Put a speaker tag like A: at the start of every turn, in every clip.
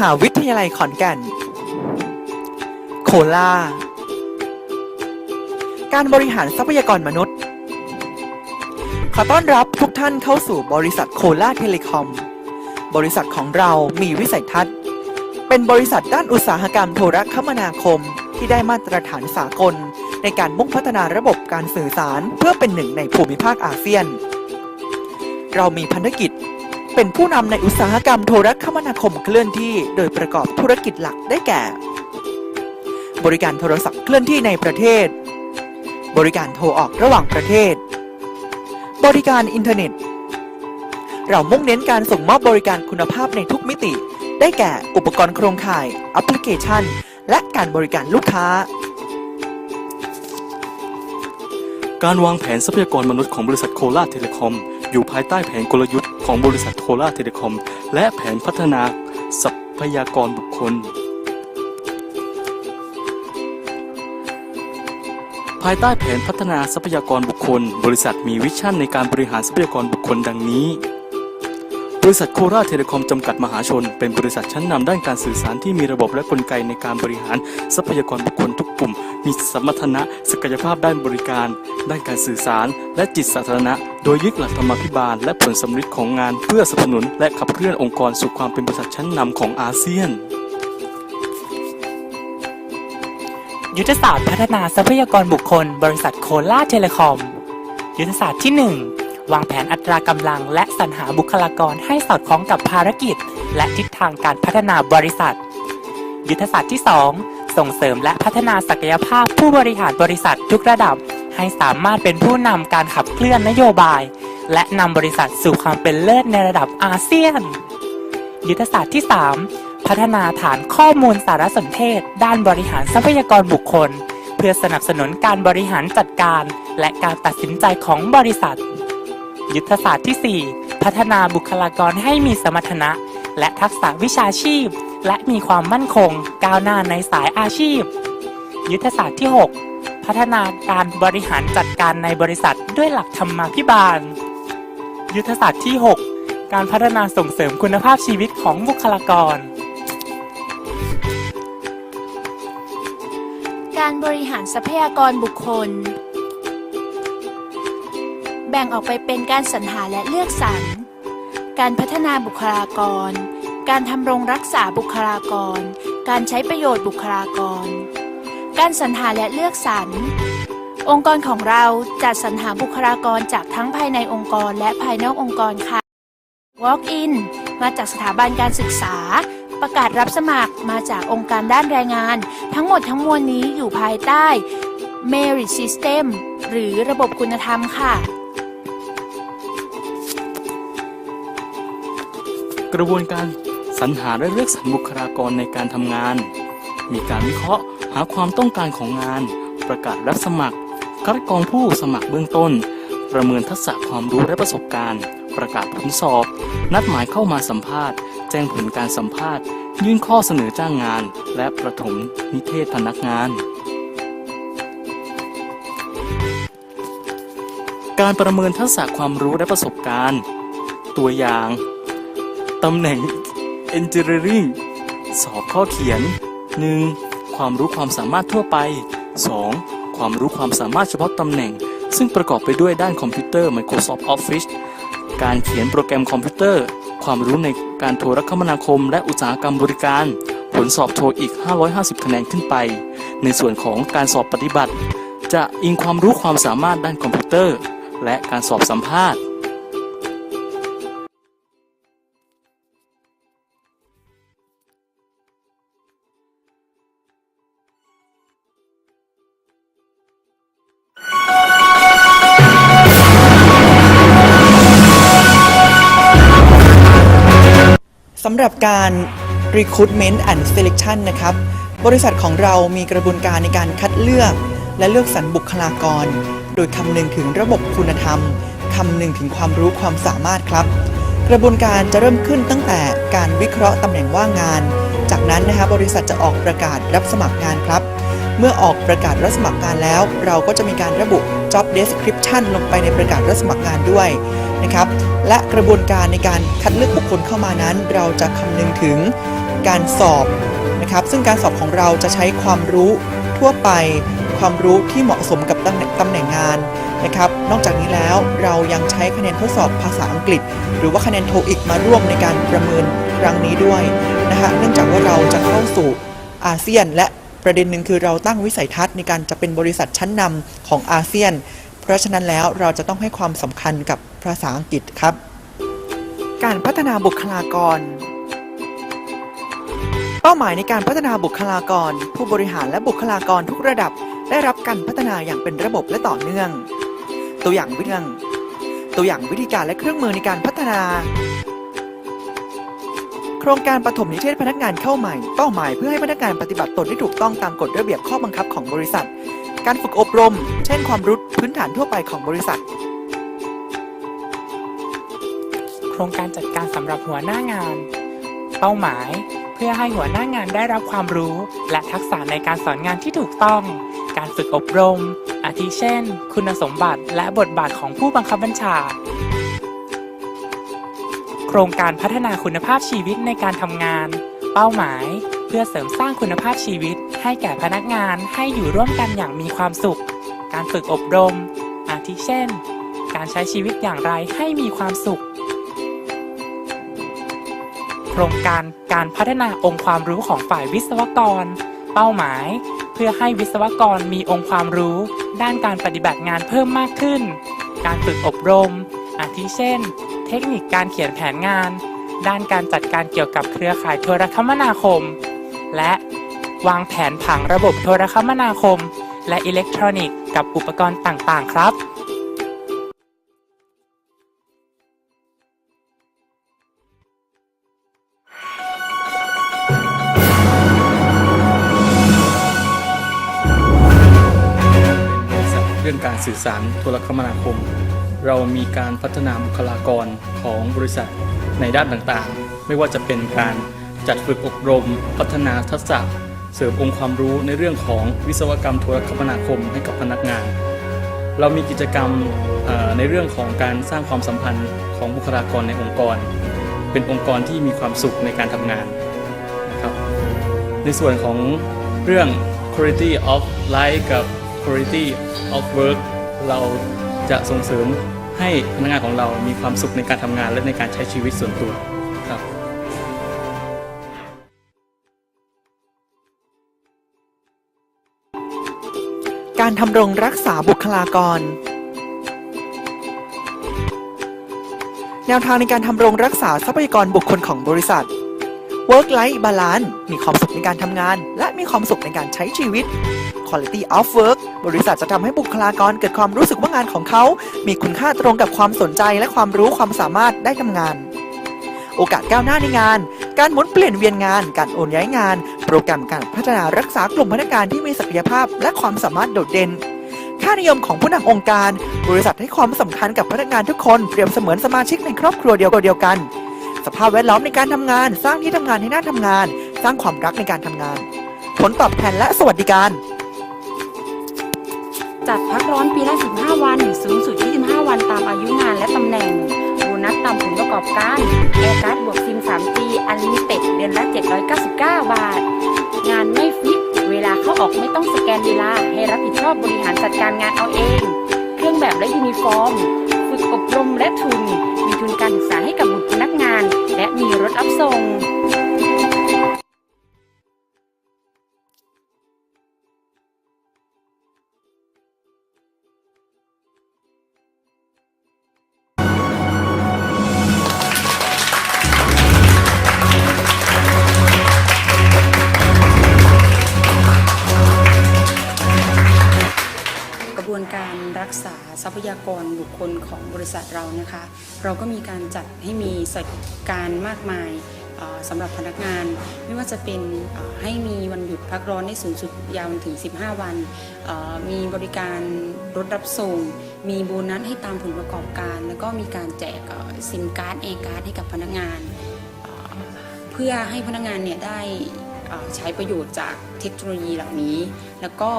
A: หาวิทยาลัยขอนแก่น โคลา การบริหารทรัพยากรมนุษย์ ขอต้อนรับทุกท่านเข้าสู่บริษัทโคลาเทเลคอม บริษัทของเรามีวิสัยทัศน์ เป็นบริษัทด้านอุตสาหกรรมโทรคมนาคมที่ได้มาตรฐานสากล ในการมุ่งพัฒนาระบบการสื่อสารเพื่อเป็นหนึ่งในภูมิภาคอาเซียน เรามีพันธกิจ เป็นผู้นำในอุตสาหกรรมโทรคมนาคมเคลื่อนที่ โดยประกอบธุรกิจหลักได้แก่ บริการโทรศัพท์เคลื่อนที่ในประเทศ บริการโทรออกระหว่างประเทศ บริการอินเทอร์เน็ต เรามุ่งเน้นการส่งมอบบริการคุณภาพในทุกมิติ ได้แก่อุปกรณ์โครงข่ายแอปพลิเคชัน และการบริการลูกค้า
B: การวางแผนทรัพยากรมนุษย์ของบริษัทโคราเทเลคอม อยู่ภายใต้แผนกลยุทธ์ ของบริษัทโทราเทเลคอม และแผนพัฒนาทรัพยากรบุคคล ภายใต้แผนพัฒนาทรัพยากรบุคคล บริษัทมีวิชั่นในการบริหารทรัพยากรบุคคลดังนี้ ริษัทโคราเทเลคอมจำกัดมหาชน เป็นบริษัทชั้นนำด้านการสื่อสารที่มีระบบและกลไกในการบริหารทรัพยากรบุคคลทุกกลุ่ม มีสมรรถนะศักยภาพด้านบริการ ด้านการสื่อสาร และจิตสาธารณะ โดยยึดหลักธรรมาภิบาล และผลสำลิดของงานเพื่อสนับสนุน และขับเคลื่อนองค์กรสู่ความเป็นบริษัทชั้นนำของอาเซียน
C: ยุทธศาสตร์พัฒนาทรัพยากรบุคคล บริษัทโคลาเทเลคอม ยุทธศาสตร์ที่ 1 วางแผนอัตรากำลัง และสรรหาบุคลากรให้สอดคล้องกับภารกิจ และทิศทางการพัฒนาบริษัท ยุทธศาสตร์ที่ 2 ส่งเสริมและพัฒนาศักยภาพผู้บริหารบริษัททุกระดับ ให้สามารถเป็นผู้นำการขับเคลื่อนนโยบาย และนำบริษัทสู่ความเป็นเลิศในระดับอาเซียน ยุทธศาสตร์ที่ 3 พัฒนาฐานข้อมูลสารสนเทศ ด้านบริหารทรัพยากรบุคคล เพื่อสนับสนุนการบริหารจัดการ และการตัดสินใจของบริษัท ยุทธศาสตร์ที่ 4 พัฒนาบุคลากรให้มีสมรรถนะ และทักษะวิชาชีพ และมีความมั่นคง ก้าวหน้าในสายอาชีพ ยุทธศาสตร์ที่ 6 พัฒนาการบริหารจัดการในบริษัทด้วยหลักธรรมาภิบาล ยุทธศาสตร์ที่ 6 การพัฒนาส่งเสริมคุณภาพชีวิตของบุคลากร
D: การบริหารทรัพยากรบุคคล บ่งออกไปเป็นการสรรหาและเลือกสรร การพัฒนาบุคลากร การทำรงรักษาบุคลากร การใช้ประโยชน์บุคลากร การสรรหาและเลือกสรร องค์กรของเราจัดสรรหาบุคลากรจากทั้งภายในองค์กรและภายนอกองค์กรค่ะ Walk-in มาจากสถาบันการศึกษา ประกาศรับสมัครมาจากองค์การด้านแรงงาน ทั้งหมดทั้งมวลนี้อยู่ภายใต้ Merit System หรือระบบคุณธรรมค่ะ
B: กระบวนการสรรหาและเลือกสรรบุคลากรในการทำงาน มีการวิเคราะห์หาความต้องการของงาน ประกาศรับสมัคร คัดกรองผู้สมัครเบื้องต้น ประเมินทักษะความรู้และประสบการณ์ ประกาศผลสอบ นัดหมายเข้ามาสัมภาษณ์ แจ้งผลการสัมภาษณ์ ยื่นข้อเสนอจ้างงาน และประถมนิเทศพนักงานการประเมินทักษะความรู้และประสบการณ์ ตัวอย่าง ตำแหน่ง Engineering สอบข้อเขียน 1. ความรู้ความสามารถทั่วไป 2. ความรู้ความสามารถเฉพาะตำแหน่ง ซึ่งประกอบไปด้วยด้านคอมพิวเตอร์ Microsoft Office การเขียนโปรแกรมคอมพิวเตอร์ ความรู้ในการโทรคมนาคม และอุตสาหกรรมบริการ ผลสอบโทอีก 550 คะแนนขึ้นไป ในส่วนของการสอบปฏิบัติ จะอิงความรู้ความสามารถด้านคอมพิวเตอร์ และการสอบสัมภาษณ์ำ
A: หรับการ Recruitment and Selection นะครับ บริษัทของเรามีกระบวนการในการคัดเลือก และเลือกสรรบุคลากร โดยคำนึงถึงระบบคุณธรรมคำนึงถึงความรู้ความสามารถครับ กระบวนการจะเริ่มขึ้นตั้งแต่การวิเคราะห์ตำแหน่งว่างงาน จากนั้นนะครับบริษัทจะออกประกาศรับสมัครงานครับ เมื่อออกประกาศรับสมัครงานแล้ว เราก็จะมีการระบุ job description ลงไปในประกาศรับสมัครงานด้วยนะครับ และกระบวนการในการคัดเลือกบุคคลเข้ามานั้น เราจะคำนึงถึงการสอบนะครับ ซึ่งการสอบของเราจะใช้ความรู้ทั่วไป ความรู้ที่เหมาะสมกับตำแหน่งตำแหน่งงานนะครับ นอกจากนี้แล้วเรายังใช้คะแนนทดสอบภาษาอังกฤษ หรือว่าคะแนนโทอีกมาร่วมในการประเมินครั้งนี้ด้วยนะฮะเนื่องจากว่าเราจะเข้าสู่อาเซียน และประเด็นหนึ่งคือเราตั้งวิสัยทัศน์ในการจะเป็นบริษัทชั้นนำของอาเซียน เพราะฉะนั้นแล้วเราจะต้องให้ความสำคัญกับ ภาษาอังกฤษครับ การพัฒนาบุคลากร เป้าหมายในการพัฒนาบุคลากร ผู้บริหารและบุคลากรทุกระดับ ได้รับการพัฒนาอย่างเป็นระบบและต่อเนื่อง ตัวอย่างวิธีตัวอย่างวิธีการและเครื่องมือในการพัฒนา โครงการปฐมนิเทศพนักงานเข้าใหม่ เป้าหมายเพื่อให้พนักงานปฏิบัติตนได้ถูกต้องตามกฎระเบียบข้อบังคับของบริษัท การฝึกอบรม เช่นความรู้พื้นฐานทั่วไปของบริษัท
C: รงการจัดการสำหรับหัวหน้างาน เป้าหมาย เพื่อให้หัวหน้างานได้รับความรู้ และทักษะในการสอนงานที่ถูกต้อง การฝึกอบรม อาทิเช่น คุณสมบัติและบทบาทของผู้บังคับบัญชา โครงการพัฒนาคุณภาพชีวิตในการทำงาน เป้าหมายเพื่อเสริมสร้างคุณภาพชีวิต ให้แก่พนักงานให้อยู่ร่วมกันอย่างมีความสุข การฝึกอบรม อาทิเช่น การใช้ชีวิตอย่างไรให้มีความสุข รงการการพัฒนาองค์ความรู้ของฝ่ายวิศวกร เป้าหมาย เพื่อให้วิศวกรมีองค์ความรู้ ด้านการปฏิบัติงานเพิ่มมากขึ้น การฝึกอบรม อาทิเช่น เทคนิคการเขียนแผนงาน ด้านการจัดการเกี่ยวกับเครือข่ายโทรคมนาคม และวางแผนผังระบบโทรคมนาคม และอิเล็กทรอนิกส์กับอุปกรณ์ต่างๆ ครับ
B: รื่องการสื่อสารโทรคมนาคม เรามีการพัฒนาบุคลากรของบริษัทในด้านต่างๆ ไม่ว่าจะเป็นการจัดฝึกอบรม พัฒนาทักษะ เสริมองค์ความรู้ในเรื่องของวิศวกรรมโทรคมนาคมให้กับพนักงาน เรามีกิจกรรมในเรื่องของการสร้างความสัมพันธ์ของบุคลากรในองค์กร เป็นองค์กรที่มีความสุขในการทำงานนะครับในส่วนของเรื่อง quality of life กับ quality of work เราจะส่งเสริมให้พนักงานของเรามีความสุขในการทำงานและในการใช้ชีวิตส่วนตัวครับ
A: การทำรงรักษาบุคลากร แนวทางในการทำรงรักษาทรัพยากรบุคคลของบริษัท Work Life Balance มีความสุขในการทำงาน และมีความสุขในการใช้ชีวิต Quality of Work บริษัทจะทำให้บุคลากรเกิดความรู้สึกว่างานของเขา มีคุณค่าตรงกับความสนใจและความรู้ความสามารถได้ทำงาน โอกาสก้าวหน้าในงาน การหมุนเปลี่ยนเวียนงาน การโอนย้ายงาน โปรแกรมการพัฒนารักษากลุ่มพนักงานที่มีศักยภาพและความสามารถโดดเด่นค่านิยมของผู้นำองค์การ บริษัทให้ความสำคัญกับพนักงานทุกคนเปรียบเสมือนสมาชิกในครอบครัวเดียวเดียวกัน สภาพแวดล้อมในการทำงาน สร้างที่ทำงานให้น่าทำงาน สร้างความรักในการทำงาน ผลตอบแทนและสวัสดิการ
E: จัดพักร้อนปีละ 15 วัน สูงสุด 25 วันตามอายุงานและตำแหน่ง โบนัสตามผลประกอบการแอร์การ์ดบวกซิม 3G อันลิมิเต็ดเดือนละ 799 บาท งานไม่ฟิกเวลาเข้าออกไม่ต้องสแกนเวลา ให้รับผิดชอบบริหารจัดการงานเอาเอง เครื่องแบบและยูนิฟอร์ม การรักษาทรัพยากรบุคคลของบริษัทเรานะคะ เราก็มีการจัดให้มีสวัสดิการมากมายสำหรับพนักงาน ไม่ว่าจะเป็นให้มีวันหยุดพักร้อนได้สูงสุดยาวถึง 15 วัน มีบริการรถรับส่ง มีโบนัสให้ตามผลประกอบการ แล้วก็มีการแจกซิมการ์ดแอการ์ดให้กับพนักงาน เพื่อให้พนักงานเนี่ยได้ใช้ประโยชน์จากเทคโนโลยีเหล่านี้ แล้วก็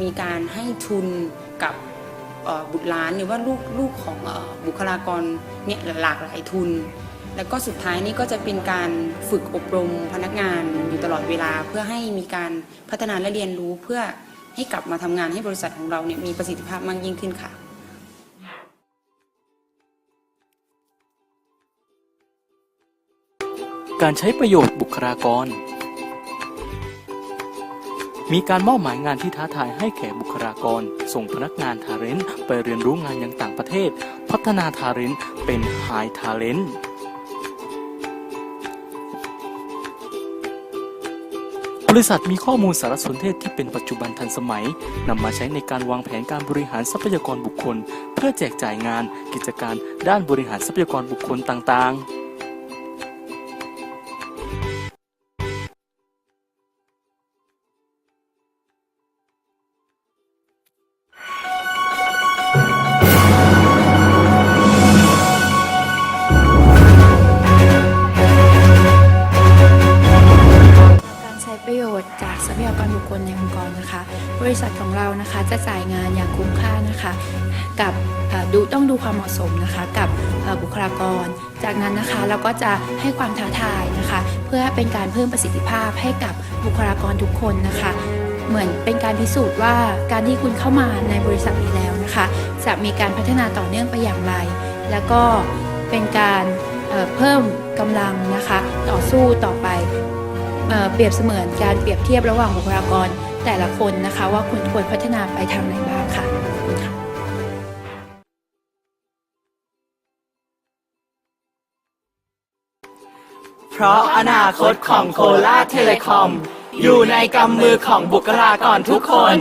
E: มีการให้ทุนกับ บุตรหลานหรือว่าลูกลูกของอบุคลากรเนี่ยหลากหลายทุน แล้วก็สุดท้ายนี่ก็จะเป็นการฝึกอบรมพนักงานอยู่ตลอดเวลาเพื่อให้มีการพัฒนาและเรียนรู้เพื่อให้กลับมาทำงานให้บริษัทของเราเนี่ยมีประสิทธิภาพมากยิ่งขึ้นค่ะ
B: การใช้ประโยชน์บุคลากร มีการมอบหมายงานที่ท้าทายให้แก่บุคลากร ส่งพนักงานทาเลนต์ไปเรียนรู้งานยังต่างประเทศ พัฒนาทาเลนต์เป็นไฮทาเลนต์บริษัทมีข้อมูลสารสนเทศที่เป็นปัจจุบันทันสมัยนำมาใช้ในการวางแผนการบริหารทรัพยากรบุคคล เพื่อแจกจ่ายงานกิจการด้านบริหารทรัพยากรบุคคลต่างๆ
F: ลในองค์กรนะคะ บริษัทของเรานะคะจะจ่ายงานอย่างคุ้มค่านะคะ กับดูต้องดูความเหมาะสมนะคะกับบุคลากร จากนั้นนะคะเราก็จะให้ความท้าทายนะคะ เพื่อเป็นการเพิ่มประสิทธิภาพให้กับบุคลากรทุกคนนะคะ เหมือนเป็นการพิสูจน์ว่าการที่คุณเข้ามาในบริษัทนี้แล้วนะคะ จะมีการพัฒนาต่อเนื่องไปอย่างไร แล้วก็เป็นการเเพิ่มกำลังนะคะ ต่อสู้ต่อไป เปรียบเสมือนการเปรียบเทียบระหว่างบุคลากรแต่ละคนนะคะ ว่าคุณควรพัฒนาไปทางไหนบ้างค่ะ
A: เพราะอนาคตของโคลาเทเลคอม อยู่ในกำมือของบุคลากรทุกคน